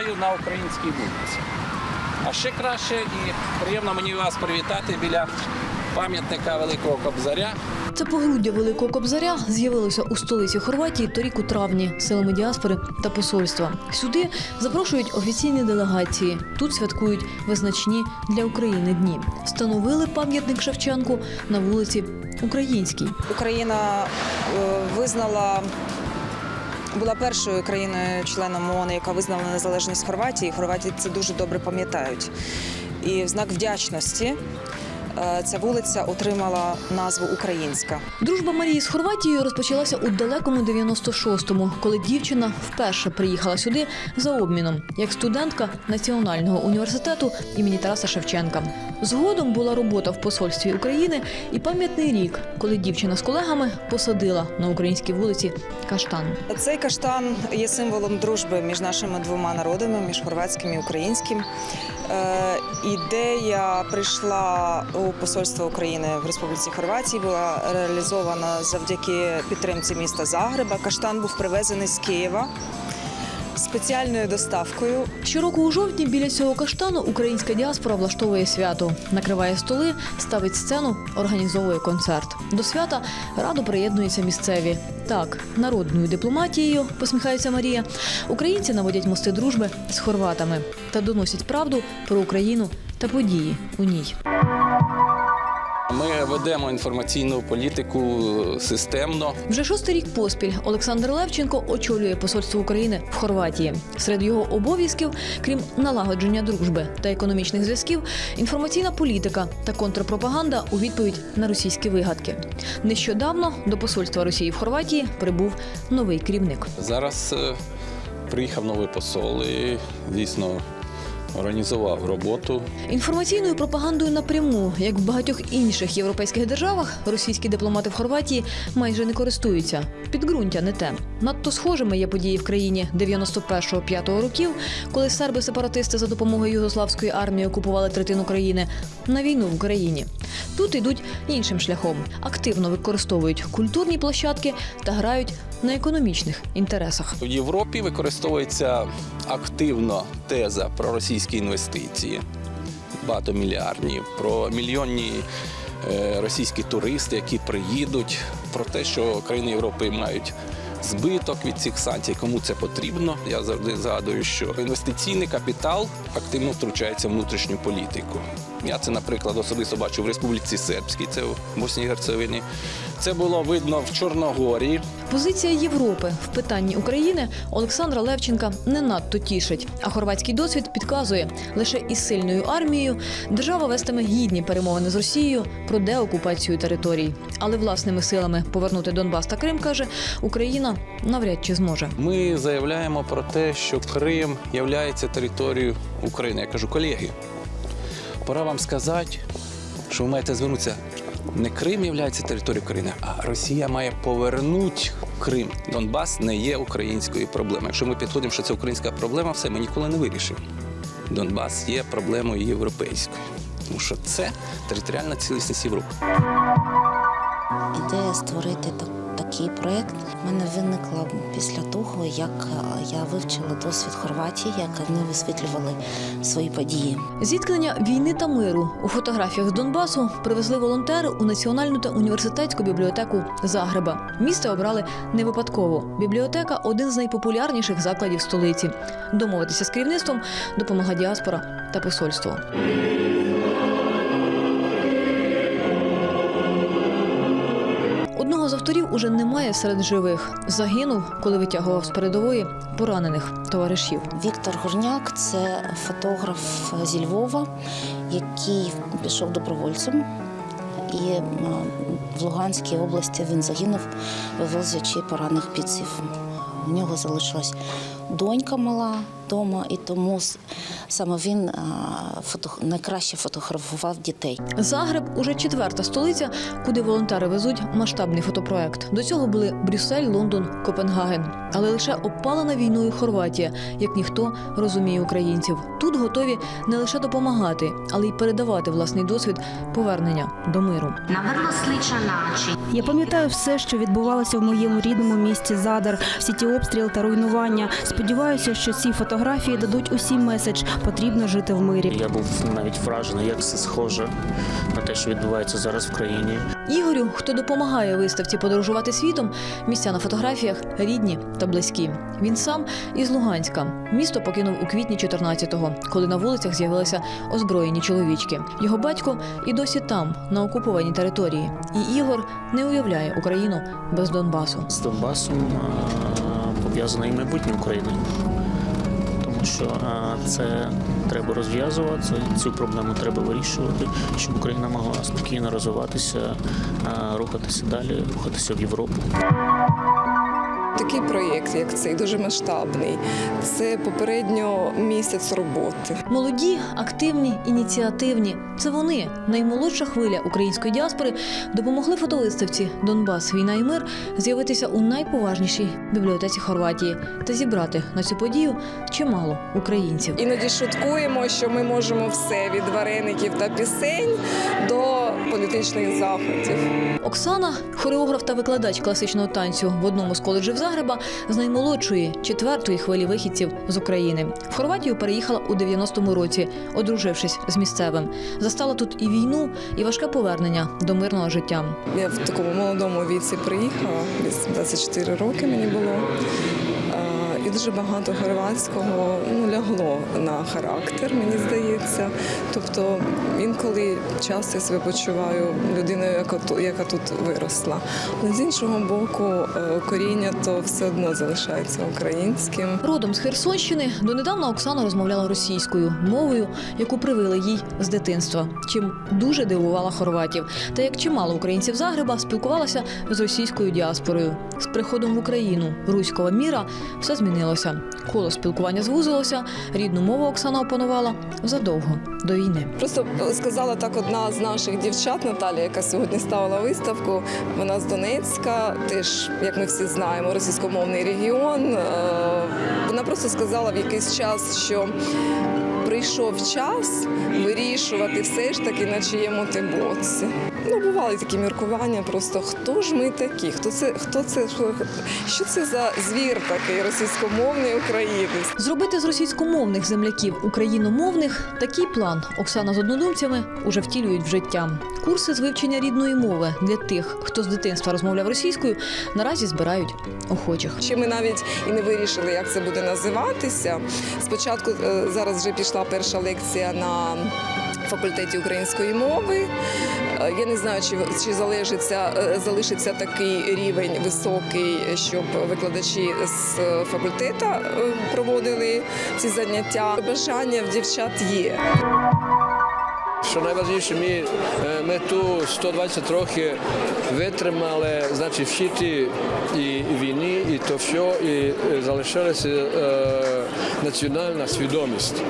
Вітаю на українській вулиці. А ще краще і приємно мені вас привітати біля пам'ятника Великого Кобзаря. Це погруддя Великого Кобзаря з'явилося у столиці Хорватії торік у травні силами діаспори та посольства. Сюди запрошують офіційні делегації. Тут святкують визначні для України дні. Встановили пам'ятник Шевченку на вулиці Українській. Україна е, визнала. Була першою країною-членом ООН, яка визнала незалежність Хорватії. Хорватії це дуже добре пам'ятають. І в знак вдячності ця вулиця отримала назву Українська. Дружба Марії з Хорватією розпочалася у далекому 96-му, коли дівчина вперше приїхала сюди за обміном як студентка Національного університету імені Тараса Шевченка. Згодом була робота в посольстві України і пам'ятний рік, коли дівчина з колегами посадила на українській вулиці каштан. Цей каштан є символом дружби між нашими двома народами, між хорватським і українським. Е, Ідея прийшла у посольство України в Республіці Хорватії, була реалізована завдяки підтримці міста Загреба. Каштан був привезений з Києва спеціальною доставкою. Щороку у жовтні біля цього каштану українська діаспора влаштовує свято, накриває столи, ставить сцену, організовує концерт. До свята радо приєднуються місцеві. Так, народною дипломатією, посміхається Марія, українці наводять мости дружби з хорватами та доносять правду про Україну та події у ній. Ми ведемо інформаційну політику системно. Вже шостий рік поспіль Олександр Левченко очолює посольство України в Хорватії. Серед його обов'язків, крім налагодження дружби та економічних зв'язків, інформаційна політика та контрпропаганда у відповідь на російські вигадки. Нещодавно до посольства Росії в Хорватії прибув новий керівник. Зараз е, приїхав новий посол і дійсно організував роботу. Інформаційною пропагандою напряму, як в багатьох інших європейських державах, російські дипломати в Хорватії майже не користуються. Підґрунтя не те. Надто схожими є події в країні 91-5 років, коли серби-сепаратисти за допомогою югославської армії окупували третину країни на війну в Україні. Тут йдуть іншим шляхом, активно використовують культурні площадки та грають на економічних інтересах. В Європі використовується активно теза про російські інвестиції, багатомільярдні, про мільйонні е, російські туристи, які приїдуть, про те, що країни Європи мають збиток від цих санкцій. Кому це потрібно? Я завжди згадую, що інвестиційний капітал активно втручається в внутрішню політику. Я це, наприклад, особисто бачу в Республіці Сербській, це в Босній і Герцевині. Це було видно в Чорногорії. Позиція Європи в питанні України Олександра Левченка не надто тішить. А хорватський досвід підказує, лише із сильною армією держава вестиме гідні перемовини з Росією про деокупацію територій. Але власними силами повернути Донбас та Крим каже Україна навряд чи зможе. Ми заявляємо про те, що Крим є територією України. Я кажу, колеги, пора вам сказати, що ви маєте звернутися. Не Крим є територією України, а Росія має повернути Крим. Донбас не є українською проблемою. Якщо ми підходимо, що це українська проблема, все ми ніколи не вирішимо. Донбас є проблемою європейською, тому що це територіальна цілісність Європи. Ідея створити так, такий проєкт в мене виникла після того, як е, я вивчила досвід Хорватії, як вони висвітлювали свої події. Зіткнення війни та миру у фотографіях з Донбасу привезли волонтери у національну та університетську бібліотеку Загреба. Місце обрали не випадково. Бібліотека один з найпопулярніших закладів столиці. Домовитися з керівництвом допомагає діаспора та посольство. Уже немає серед живих. Загинув, коли витягував з передової поранених товаришів. Віктор Горняк це фотограф зі Львова, який пішов добровольцем. І в Луганській області він загинув, вивозячи поранених бійців. У нього залишилась донька мала вдома, і тому саме він фото, найкраще фотографував дітей. Загреб уже четверта столиця, куди волонтери везуть масштабний фотопроект. До цього були Брюссель, Лондон, Копенгаген. Але лише опалена війною Хорватія, як ніхто розуміє українців. Тут готові не лише допомагати, але й передавати власний досвід повернення до миру. Я пам'ятаю все, що відбувалося в моєму рідному місті Задар, всі ті обстріли та руйнування. Сподіваюся, що ці фотографії дадуть усім меседж потрібно жити в мирі. Я був навіть вражений, як все схоже на те, що відбувається зараз в країні. Ігорю, хто допомагає виставці подорожувати світом, місця на фотографіях рідні та близькі. Він сам із Луганська. Місто покинув у квітні 14-го, коли на вулицях з'явилися озброєні чоловічки. Його батько і досі там, на окупованій території. І Ігор не уявляє Україну без Донбасу. З Донбасом пов'язане і майбутнє України. Тому що це треба розв'язувати, цю проблему треба вирішувати, щоб Україна могла спокійно розвиватися, рухатися далі, рухатися в Європу. Такий проєкт, як цей, дуже масштабний. Це попередньо місяць роботи. Молоді, активні, ініціативні. Це вони, наймолодша хвиля української діаспори, допомогли фотовиставці Донбас, війна і мир з'явитися у найповажнішій бібліотеці Хорватії та зібрати на цю подію чимало українців. Іноді шуткуємо, що ми можемо все від вареників та пісень до політичних заходів. Оксана, хореограф та викладач класичного танцю в одному з коледжів Загреба, з наймолодшої четвертої хвилі вихідців з України. В Хорватію переїхала у 90-му році, одружившись з місцевим. Застала тут і війну, і важке повернення до мирного життя. Я в такому молодому віці приїхала, десь 24 роки мені було. І дуже багато хорватського ну, лягло на характер, мені здається. Тобто інколи часто я себе почуваю людиною, яка тут, яка тут виросла. Але з іншого боку, е, коріння то все одно залишається українським. Родом з Херсонщини донедавна Оксана розмовляла російською мовою, яку привили їй з дитинства, чим дуже дивувала хорватів. Та як чимало українців Загреба спілкувалася з російською діаспорою. З приходом в Україну руського міра все змінилося. Коло спілкування звузилося, рідну мову Оксана опанувала задовго до війни. Просто сказала так одна з наших дівчат, Наталія, яка сьогодні ставила виставку. Вона з Донецька, теж, як ми всі знаємо, російськомовний регіон. Е, Вона просто сказала в якийсь час, що прийшов час вирішувати все ж таки, на чиєму ти боці. Ну, бували такі міркування, просто хто ж ми такі? Хто це, хто це, що, це за звір такий російськомовний українець? Зробити з російськомовних земляків україномовних такий план Оксана з однодумцями уже втілюють в життя. Курси з вивчення рідної мови для тих, хто з дитинства розмовляв російською, наразі збирають охочих. Ще ми навіть і не вирішили, як це буде називатися. Спочатку е, зараз вже пішла перша лекція на факультеті української мови. Е, Я не знаю, чи, чи залишиться, е, залишиться такий рівень високий, щоб викладачі з факультету е, проводили ці заняття. Бажання в дівчат є. Що найважливіше, ми, е, ми ту 120 років витримали, значить, вчити і війни, і то все, і залишилася національна свідомість.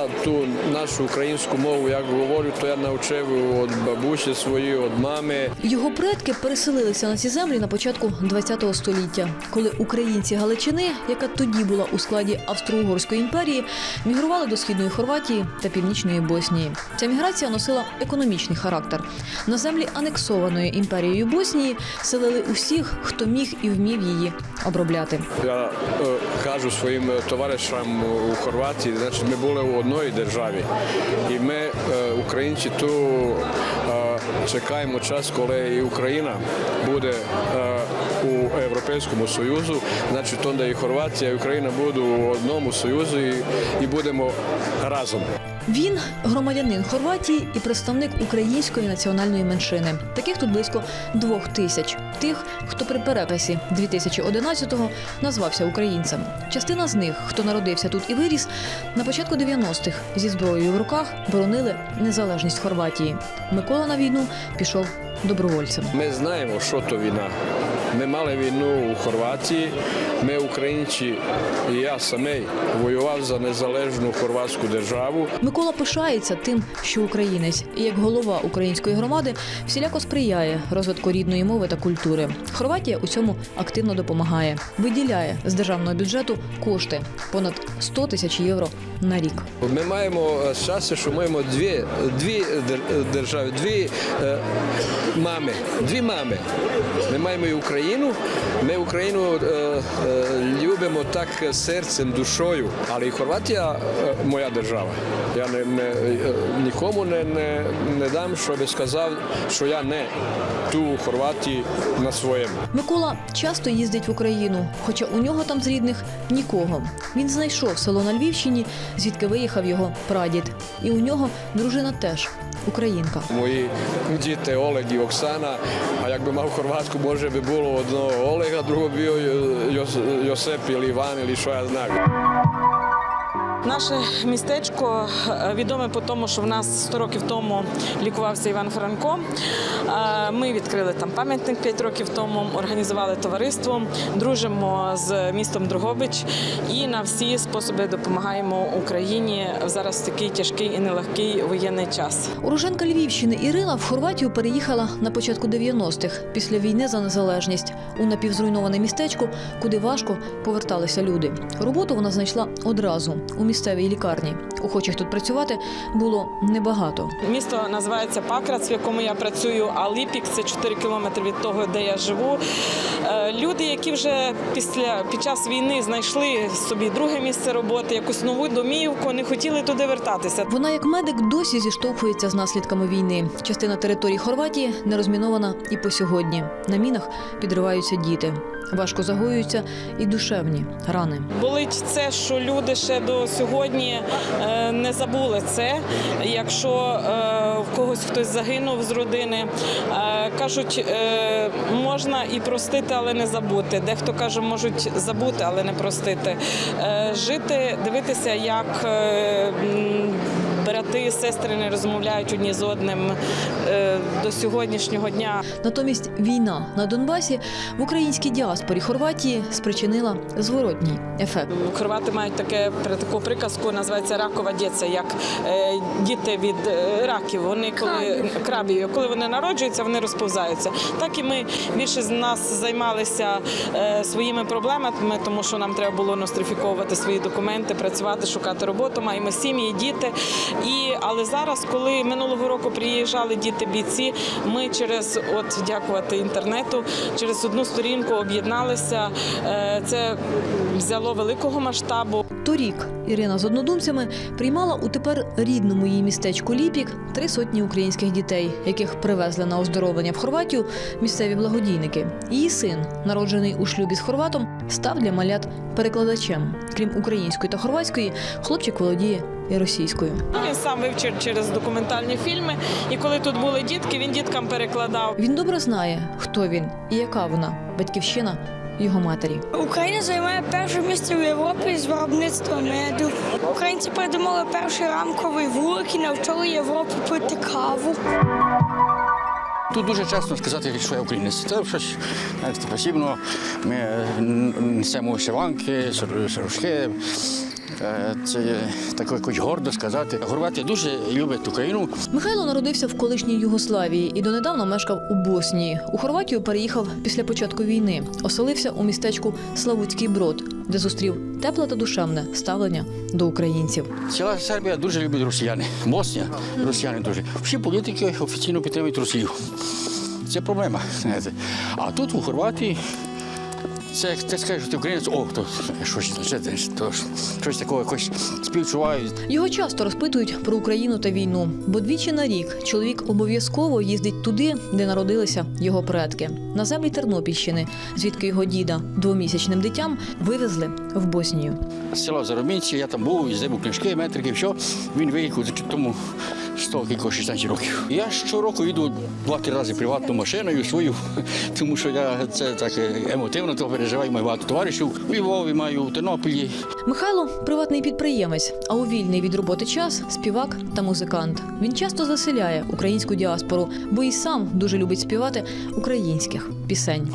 Я ту нашу українську мову, як говорю, то я навчив від бабусі своєї, від мами. Його предки переселилися на ці землі на початку ХХ століття, коли українці Галичини, яка тоді була у складі Австро-Угорської імперії, мігрували до східної Хорватії та північної Боснії. Ця міграція носила економічний характер. На землі анексованої імперією Боснії селили усіх, хто міг і вмів її обробляти. Я е, кажу своїм товаришам у Хорватії, значить, ми були у одній державі. І ми, е, українці, ту е, чекаємо час, коли і Україна буде е, у Європейському Союзу, значить, тоді і Хорватія, і Україна будуть у одному союзі і будемо разом. Він громадянин Хорватії і представник української національної меншини. Таких тут близько двох тисяч. Тих, хто при переписі 2011-го назвався українцем. Частина з них, хто народився тут і виріс, на початку 90-х зі зброєю в руках боронили незалежність Хорватії. Микола на війну пішов добровольцем. Ми знаємо, що то війна. Ми мали війну у Хорватії. Ми, українці, і я самий воював за незалежну хорватську державу. Микола пишається тим, що українець, і як голова української громади всіляко сприяє розвитку рідної мови та культури. Хорватія у цьому активно допомагає, виділяє з державного бюджету кошти понад 100 тисяч євро на рік. Ми маємо е, щастя, що маємо дві, дві дер- держави, дві е, мами, дві мами. Ми маємо і. Україну. Ми Україну е, е, любимо так серцем, душою, але і Хорватія е, моя держава. Я не, не, е, нікому не, не, не дам, щоб сказав, що я не ту у Хорватії на своєму. Микола часто їздить в Україну, хоча у нього там з рідних нікого. Він знайшов село на Львівщині, звідки виїхав його прадід. І у нього дружина теж українка. Мої діти Олег і Оксана, а якби мав Хорватську, може би було одного Олега, другого bio Йосип Іван, или що я знаю. Наше містечко е, відоме по тому, що в нас 100 років тому лікувався Іван Франко. Е, Ми відкрили там пам'ятник 5 років тому, організували товариство, дружимо з містом Другобич і на всі способи допомагаємо Україні в зараз такий тяжкий і нелегкий воєнний час. Уроженка Львівщини Ірина в Хорватію переїхала на початку 90-х після війни за незалежність у напівзруйноване містечко, куди важко поверталися люди. Роботу вона знайшла одразу місцевій лікарні. Охочих тут працювати було небагато. Місто називається Пакрац, в якому я працюю, а Ліпік це 4 кілометри від того, де я живу. Е, Люди, які вже після під час війни знайшли собі друге місце роботи, якусь нову домівку, не хотіли туди вертатися. Вона як медик досі зіштовхується з наслідками війни. Частина території Хорватії не розмінована і по сьогодні. На мінах підриваються діти. Важко загоюються і душевні рани. Болить це, що люди ще до сьогодні е, не забули це. Якщо е, в когось хтось загинув з родини, е, кажуть, можна і простити, але не забути. Дехто каже, можуть забути, але не простити. Жити, дивитися, як брати, сестри не розмовляють одні з одним е, до сьогоднішнього дня. Натомість війна на Донбасі в українській діаспорі Хорватії спричинила зворотній ефект. Хорвати мають таке при- таку приказку, називається ракова дєця, як е, діти від е, раків. Вони коли крабів, коли вони народжуються, вони розповзаються. Так і ми більше з нас займалися своїми проблемами, тому що нам треба було нострифіковувати свої документи, працювати, шукати роботу. Маємо сім'ї, діти. І але зараз, коли минулого року приїжджали діти бійці, ми через от дякувати інтернету, через одну сторінку об'єдналися. Е, Це взяло великого масштабу. Торік Ірина з однодумцями приймала у тепер рідному її містечку Ліпік три сотні українських дітей, яких привезли на оздоровлення в Хорватію місцеві благодійники. Її син, народжений у шлюбі з хорватом, став для малят перекладачем. Крім української та хорватської, хлопчик володіє і російською. Він сам вивчив через документальні фільми. І коли тут були дітки, він діткам перекладав. Він добре знає, хто він і яка вона батьківщина його матері. Україна займає перше місце в Європі з виробництва меду. Українці придумали перший рамковий вулик і навчили Європу пити каву. Тут дуже часто сказати, що я українець. Це щось знаєте, пасівно. Ми несемо вишиванки. Е, Це є таке якось гордо сказати. Хорватія дуже любить Україну. Михайло народився в колишній Югославії і донедавна мешкав у Боснії. У Хорватію переїхав після початку війни. Оселився у містечку Славутський Брод, де зустрів тепле та душевне ставлення до українців. Ціла Сербія дуже любить росіяни. Боснія росіяни дуже. Всі політики офіційно підтримують Росію. Це проблема. А тут у Хорватії. Це як ти скажеш, що ти українець, о, то щось, це, то, щось такого якось співчувають. Його часто розпитують про Україну та війну, бо двічі на рік чоловік обов'язково їздить туди, де народилися його предки, на землі Тернопільщини, звідки його діда двомісячним дитям вивезли в Боснію. Села Заробінці, я там був, їздив у книжки, метрики, все. Він виїхав тому 100 кілько 16 років. Я щороку їду два-три рази приватною машиною свою, тому що я це так емотивно то переживаю. Маю багато товаришів у Львові, маю у Тернополі. Михайло приватний підприємець, а у вільний від роботи час співак та музикант. Він часто заселяє українську діаспору, бо і сам дуже любить співати українських пісень.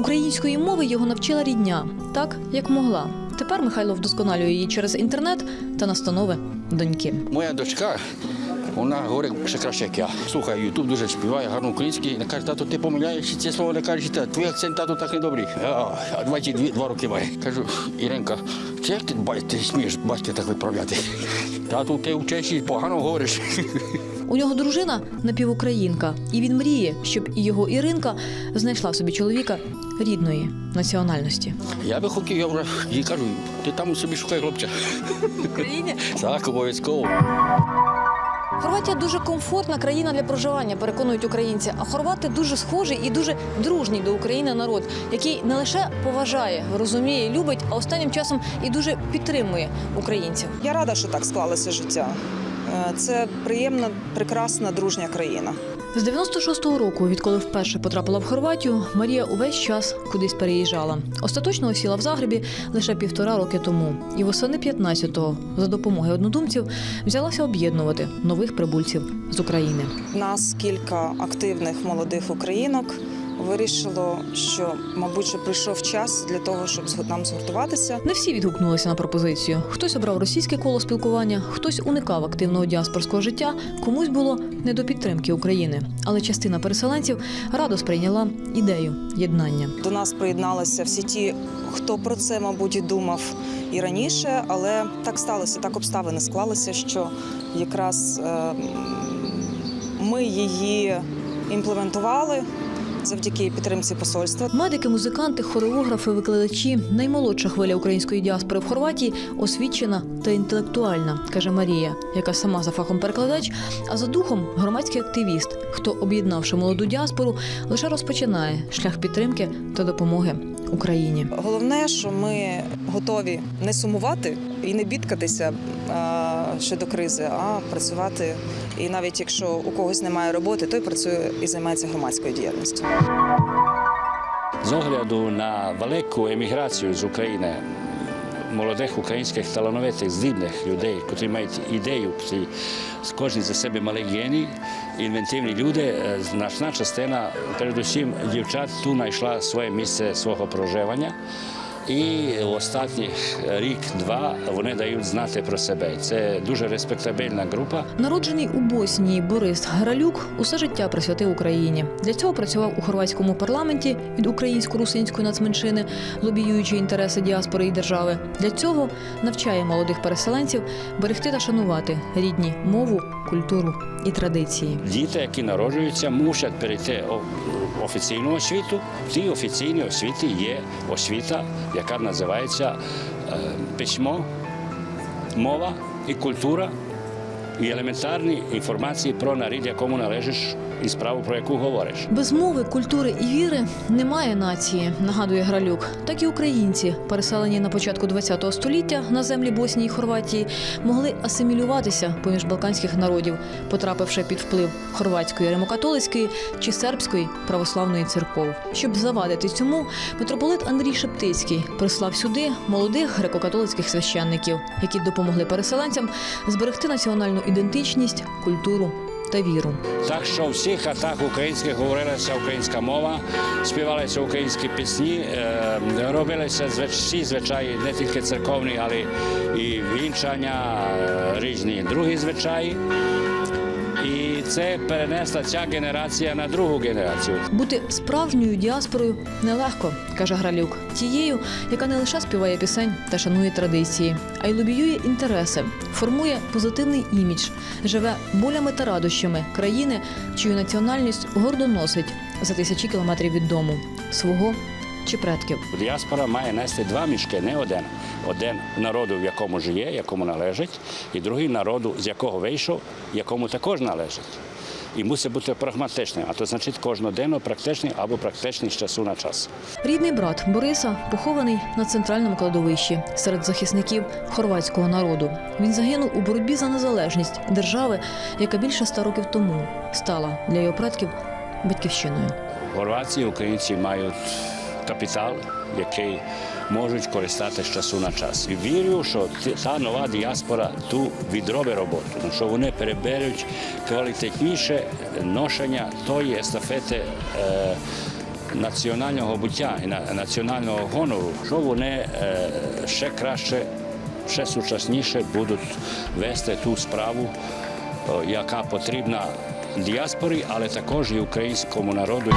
Української мови його навчила рідня, так як могла. Тепер Михайло вдосконалює її через інтернет та настанови доньки. Моя дочка Вона говорить ще краще, як я. Слухай, Ютуб дуже співає, гарно український. Вона каже, тато, ти помиляєш це слово, не кажеш, та твій акцент тато так не добрий. А, а 22 два роки має. Кажу, Іренка, це як ти, ти смієш батька так виправляти? Тату, ти в Чехії погано говориш. У нього дружина напівукраїнка, і він мріє, щоб і його Іринка знайшла собі чоловіка рідної національності. Я би хотів, я вже їй кажу, ти там собі шукай хлопця. В Україні Так, обов'язково. Хорватія дуже комфортна країна для проживання, переконують українці. А хорвати дуже схожий і дуже дружній до України народ, який не лише поважає, розуміє, любить, а останнім часом і дуже підтримує українців. Я рада, що так склалося життя. Е, Це приємна, прекрасна, дружня країна. З 96-го року, відколи вперше потрапила в Хорватію, Марія увесь час кудись переїжджала. Остаточно осіла в Загребі лише півтора роки тому. І восени 15-го, за допомогою однодумців, взялася об'єднувати нових прибульців з України. Нас кілька активних молодих українок вирішило, що, мабуть, що прийшов час для того, щоб нам згуртуватися. Не всі відгукнулися на пропозицію. Хтось обрав російське коло спілкування, хтось уникав активного діаспорського життя, комусь було не до підтримки України. Але частина переселенців радо сприйняла ідею єднання. До нас приєдналися всі ті, хто про це, мабуть, і думав і раніше, але так сталося, так обставини склалися, що якраз е, ми її імплементували завдяки підтримці посольства. Медики, музиканти, хореографи, викладачі наймолодша хвиля української діаспори в Хорватії освічена та інтелектуальна, каже Марія, яка сама за фахом перекладач, а за духом громадський активіст, хто, об'єднавши молоду діаспору, лише розпочинає шлях підтримки та допомоги Україні. Головне, що ми готові не сумувати і не бідкатися щодо кризи, а працювати. І навіть якщо у когось немає роботи, той працює і займається громадською діяльністю. З огляду на велику еміграцію з України молодих українських талановитих, здібних людей, які мають ідею, котрі кожен за себе мали геній, інвентивні люди, е, значна частина, передусім дівчат, тут знайшла своє місце свого проживання. І в останніх рік-два вони дають знати про себе. Це дуже респектабельна група. Народжений у Боснії Борис Гралюк усе життя присвятив Україні. Для цього працював у хорватському парламенті від українсько-русинської нацменшини, лобіюючи інтереси діаспори і держави. Для цього навчає молодих переселенців берегти та шанувати рідні мову, культуру і традиції. Діти, які народжуються, мусять перейти офіційну освіту. В цій офіційній освіті є освіта, яка називається е, письмо, мова і культура, і елементарні інформації про нарід, якому належиш, і справу, про яку говориш. Без мови, культури і віри немає нації, нагадує Гралюк. Так і українці, переселені на початку ХХ століття на землі Боснії і Хорватії, могли асимілюватися поміж балканських народів, потрапивши під вплив хорватської римокатолицької чи сербської православної церков. Щоб завадити цьому, митрополит Андрій Шептицький прислав сюди молодих греко-католицьких священників, які допомогли переселенцям зберегти національну ідентичність, культуру та віру. Так що в всіх хатах українських говорилася українська мова, співалися українські пісні, е, робилися всі звичаї, не тільки церковні, але і вінчання, е, різні другі звичаї. Це перенесла ця генерація на другу генерацію. Бути справжньою діаспорою нелегко, каже Гралюк, тією, яка не лише співає пісень та шанує традиції, а й лобіює інтереси, формує позитивний імідж, живе болями та радощами країни, чию національність гордо носить за тисячі кілометрів від дому свого чи предків. Діаспора має нести два мішки, не один. Один народу, в якому живе, якому належить, і другий народу, з якого вийшов, якому також належить. І мусить бути прагматичним, а то значить кожноденно практичний або практичний з часу на час. Рідний брат Бориса похований на центральному кладовищі серед захисників хорватського народу. Він загинув у боротьбі за незалежність держави, яка більше ста років тому стала для його предків батьківщиною. Хорватії українці мають капітал, який можуть користати з часу на час. І вірю, що та нова діаспора ту відробить роботу, що вони переберуть квалітетніше ношення тої естафети. Е, Національного буття і національного гонору, що вони е, ще краще, ще сучасніше будуть вести ту справу яка потрібна діаспорі, але також і українському народу.